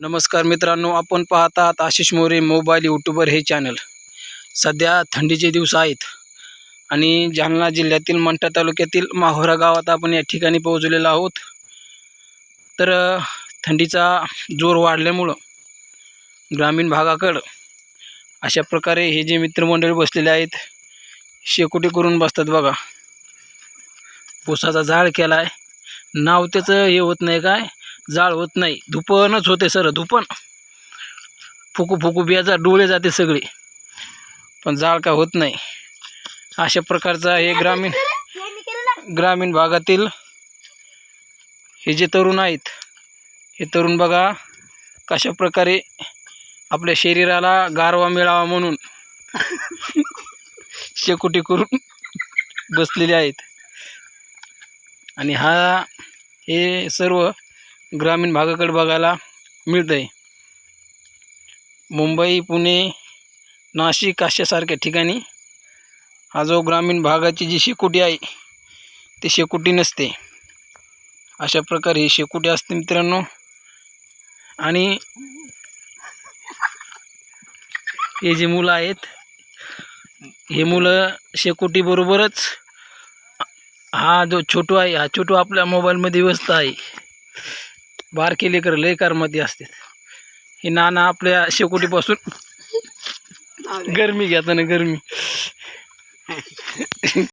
नमस्कार मित्रांनो आपण पाहत आहात आशिष मोरे मोबाईल यूट्यूबर हे चॅनल. सध्या थंडीचे दिवस आहेत आणि जालना जिल्ह्यातील मंठा तालुक्यातील माहोरा गावात आपण या ठिकाणी पोहोचलेलो आहोत. तर थंडीचा जोर वाढल्यामुळं ग्रामीण भागाकडं अशा प्रकारे हे जे मित्रमंडळी बसलेले आहेत शेकोटी करून बसतात बघा. पोसाचा जाळ केला आहे नाव त्याचं हे होत नाही काय? जाळ होत नाही. धुपणच होते सर धुपण. फुकू फुकू बियाचा डोळे जाते सगळे. पण जाळ का होत नाही. अशा प्रकारचा हे ग्रामीण ग्रामीण भागातील हे जे तरुण आहेत हे तरुण बघा कशा प्रकारे आपल्या शरीराला गारवा मिळावा म्हणून शेकोटी करून बसलेले आहेत. आणि हा हे सर्व ग्रामीण भागाकडे बघायला मिळतं आहे मुंबई पुणे नाशिक अशासारख्या ठिकाणी हा जो ग्रामीण भागाची जी शेकोटी आहे ती शेकोटी नसते. अशा प्रकारे ही शेकोटी असते मित्रांनो. आणि हे जे मुलं आहेत हे मुलं शेकोटीबरोबरच हा जो छोटू आहे हा छोटू आपल्या मोबाईलमध्ये व्यस्त आहे. बारके लेकर लय कारमध्ये असतात. हे नाना आपल्या शेकोटीपासून गरमी घेताना गरमी.